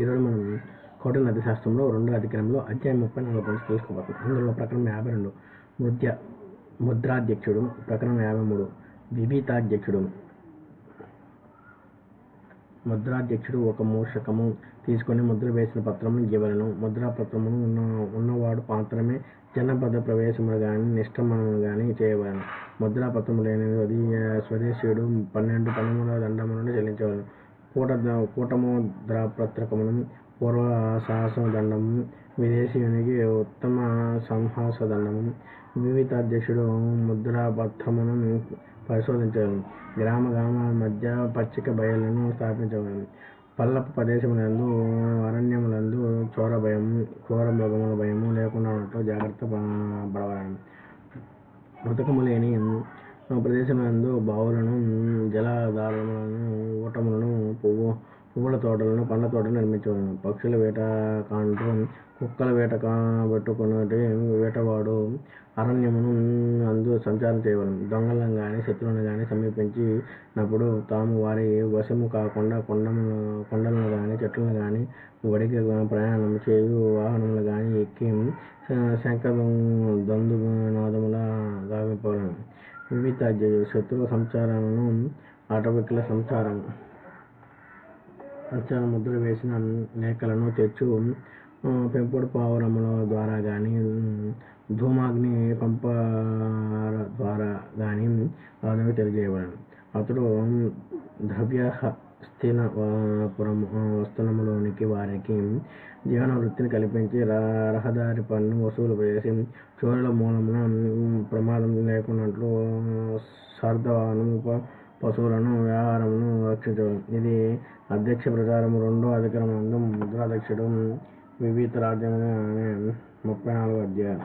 ఈరోజు మనం కోటల నది శాస్త్రంలో రెండో అధికారంలో అధ్యాయం ముప్పై నాలుగు గురించి తెలుసుకోబోతుంది అందులో ప్రకరణం యాభై రెండు మృద్య ముద్రాధ్యక్షుడు ప్రకరణం యాభై మూడు విభీతాధ్యక్షుడు ముద్రాధ్యక్షుడు ఒక మూషకము తీసుకొని ముద్ర వేసిన పత్రము ఇవ్వలను ముద్రా పత్రమును ఉన్న ఉన్నవాడు మాత్రమే జనపద ప్రవేశములు కానీ నిష్క్రమణములు కానీ చేయవలను. ముద్రా పత్రము లేని స్వదేశీయుడు పన్నెండు పన్నెండు దండములను చెల్లించవలను. కూట కూటముద్రాపత్రకమును పూర్వ సాహస దండము విదేశీయునికి ఉత్తమ సంహాస దండము వివితాధ్యక్షుడు ముద్రాపత్రమును పరిశోధించవలను గ్రామ గ్రామాల మధ్య పచ్చిక బయళ్ళను స్థాపించవలను పల్లపు ప్రదేశములందు అరణ్యములందు చోర భయం క్రూర మృగముల భయము లేకుండా ఉన్నట్లు జాగ్రత్త ప- పడవలను. మృతకము లేని ప్రదేశములందు బావులను జలాధారములను ఊటములను పువ్వు పువ్వుల తోటలను పండ్ల తోటలు నిర్మించవలను పక్షుల వేట కాండ్రు కుక్కల వేట కా పెట్టుకున్నటి వేటవాడు. అరణ్యమును అందు సంచారం చేయవలను. దొంగలను గాని శత్రువులను గాని సమీపించినప్పుడు తాము వారి వశము కాకుండా కొండములు కొండలను గాని చెట్లను గాని వడికి ప్రయాణం చేయు వాహనములు గాని ఎక్కి శంఖ దందు నాదముల గావింపవలను. వివిధ శత్రువు సంచారాలను ఆటవికుల సంచారం సంచార ముద్ర వేసిన లేఖలను తెచ్చు పెంపుడు పావురముల ద్వారా కానీ ధూమాగ్ని పంప ద్వారా కానీ అతనికి తెలియజేయబడను. అతడు ద్రవ్యహస్తినపురం వస్తునములోనికి వారికి జీవన వృత్తిని కల్పించి ర- రహదారి పన్ను వసూలు చేసి చోరుల మూలమున ప్రమాదం లేకున్నట్లు సార్ధవాహనం పశువులను వ్యవహారమును రక్షించడం. ఇది అధ్యక్ష ప్రచారం రెండో అధికారం ముద్రాధ్యక్షుడు వివిధ రాజ్యములు అనే ముప్పై నాలుగు అధ్యాయం.